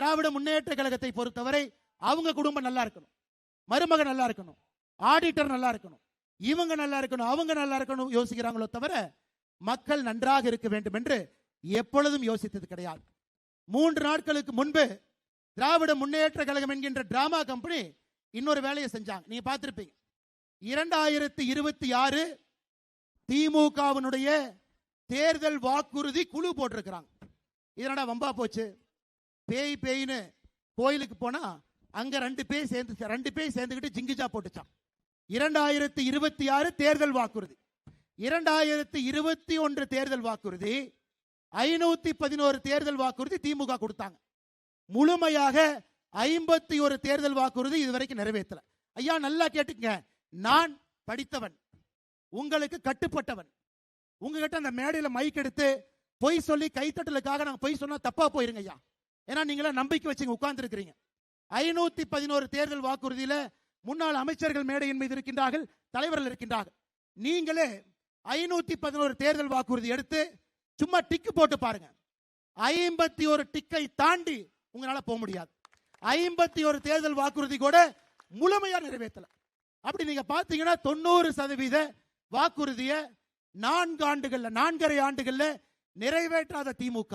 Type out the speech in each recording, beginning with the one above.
திராவிட முன்னேற்ற கழகத்தை பொறுத்தவரை அவங்க குடும்பம் நல்லா இருக்கணும். மருமகன் நல்லா இருக்கணும். ஆடிட்டர் நல்லா இருக்கணும். இவங்க நல்லா இருக்கணும் அவங்க நல்லா இருக்கணும் யோசிக்கிறாங்களோ தவிர மக்கள் நன்றாக இருக்க வேண்டும் என்று எப்பொழுதும் யோசித்தது கிடையாது. மூன்று நாட்களுக்கு முன்பு திராவிட முன்னேற்ற கழகம் என்கின்ற டிராமா கம்பெனி இன்னொரு வேலையை செஞ்சாங்க. நீங்க பார்த்துருப்பீங்க. இரண்டாயிரத்தி இருபத்தி ஆறு திமுகவினுடைய தேர்தல் வாக்குறுதி குழு போட்டிருக்கிறாங்க. இதனடா வம்பா போச்சு? பேய் பேயின்னு கோயிலுக்கு போனா அங்க ரெண்டு பேய் சேர்ந்து ரெண்டு பேய் சேர்ந்துக்கிட்டு ஜிங்கிஜா போட்டுச்சான் இரண்டாயிரத்தி இருபத்தி ஆறு தேர்தல் வாக்குறுதி. இரண்டாயிரத்தி இருபத்தி ஒன்று தேர்தல் வாக்குறுதி ஐநூத்தி பதினோரு தேர்தல் வாக்குறுதி திமுக கொடுத்தாங்க. முழுமையாக ஐம்பத்தி ஒரு தேர்தல் வாக்குறுதி இதுவரைக்கும் நிறைவேற்றல. ஐயா நல்லா கேட்டுங்க நான் படித்தவன். உங்களுக்கு கட்டுப்பட்டவன். உங்ககிட்ட அந்த மேடையில மைக் எடுத்து பொய் சொல்லி கைத்தட்டலுக்காக நாங்க பொய் சொன்னா தப்பா போயிருங்க ஐயா. ஏன்னா நீங்களாம் நம்பிக்கை வச்சு உட்கார்ந்து இருக்கிறீங்க ஐநூத்தி பதினோரு தேர்தல் வாக்குறுதியில முன்னாள் அமைச்சர்கள் மேடையின் மீது இருக்கின்றார்கள் தலைவர்கள் இருக்கின்றார்கள். நீங்களே ஐநூத்தி பதினோரு தேர்தல் வாக்குறுதி எடுத்து சும்மா டிக்கு போட்டு பாருங்க. ஐம்பத்தி ஒரு டிக்கை தாண்டி உங்களால போக முடியாது. ஐம்பத்தி ஒரு தேர்தல் வாக்குறுதி கூட முழுமையா நிறைவேற்றல. அப்படி நீங்க பாத்தீங்கன்னா தொண்ணூறு சதவீத வாக்குறுதிய நான்கு ஆண்டுகள்ல நான்கரை ஆண்டுகள்ல நிறைவேற்றாத திமுக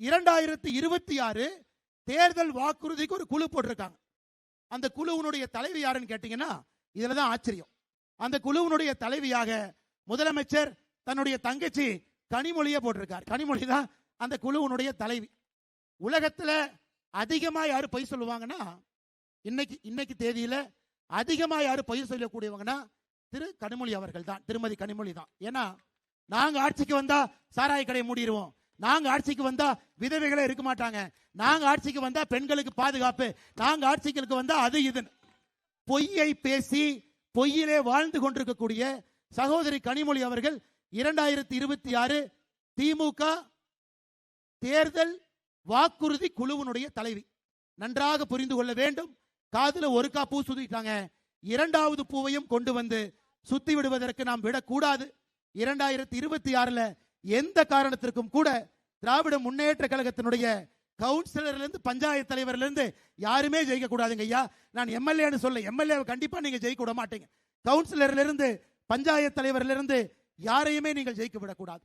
இரண்டாயிரத்தி இருபத்தி ஆறு தேர்தல் வாக்குறுதிக்கு ஒரு குழு போட்டிருக்காங்க. அந்த குழுவினுடைய தலைவி யாருன்னு கேட்டீங்கன்னா இதுலதான் ஆச்சரியம். அந்த குழுவினுடைய தலைவியாக முதலமைச்சர் தன்னுடைய தங்கச்சி கனிமொழியை போட்டிருக்கார். கனிமொழி தான் அந்த குழுவினுடைய தலைவி. உலகத்துல அதிகமா யாரு பொய் சொல்லுவாங்கன்னா இன்னைக்கு இன்னைக்கு தேதியில அதிகமா யாரு பொய் சொல்லக்கூடியவங்கன்னா திரு கனிமொழி அவர்கள் தான். திருமதி கனிமொழி தான். ஏன்னா நாங்க ஆட்சிக்கு வந்தா சாராய கடையை மூடிடுவோம் நாங்க ஆட்சிக்கு வந்தா விதவைகளே இருக்க மாட்டாங்க. நாங்க ஆட்சிக்கு வந்தா பெண்களுக்கு பாதுகாப்பு. நாங்க ஆட்சிகளுக்கு வந்தா அது இது. பொய்யை பேசி பொய்யிலே வாழ்ந்து கொண்டிருக்கக்கூடிய சகோதரி கனிமொழி அவர்கள் இரண்டாயிரத்தி இருபத்தி ஆறு திமுக தேர்தல் வாக்குறுதி குழுவினுடைய தலைவி. நன்றாக புரிந்து கொள்ள வேண்டும். காதுல ஒரு கா பூ சுத்திட்டாங்க. இரண்டாவது பூவையும் கொண்டு வந்து சுத்தி விடுவதற்கு நாம் விடக்கூடாது. இரண்டாயிரத்தி இருபத்தி ஆறுல எந்த காரணத்திற்கும் கூட திராவிட முன்னேற்ற கழகத்தினுடைய கவுன்சிலர்ல இருந்து பஞ்சாயத்து தலைவர்ல இருந்து யாருமே ஜெயிக்க கூடாதுங்க ஐயா. நான் எம்எல்ஏன்னு சொல்ல எம்எல்ஏ கண்டிப்பா நீங்க ஜெயிக்க விட மாட்டீங்க. கவுன்சிலர்ல இருந்து பஞ்சாயத்து தலைவர்ல இருந்து யாரையுமே நீங்கள் ஜெயிக்க விடக்கூடாது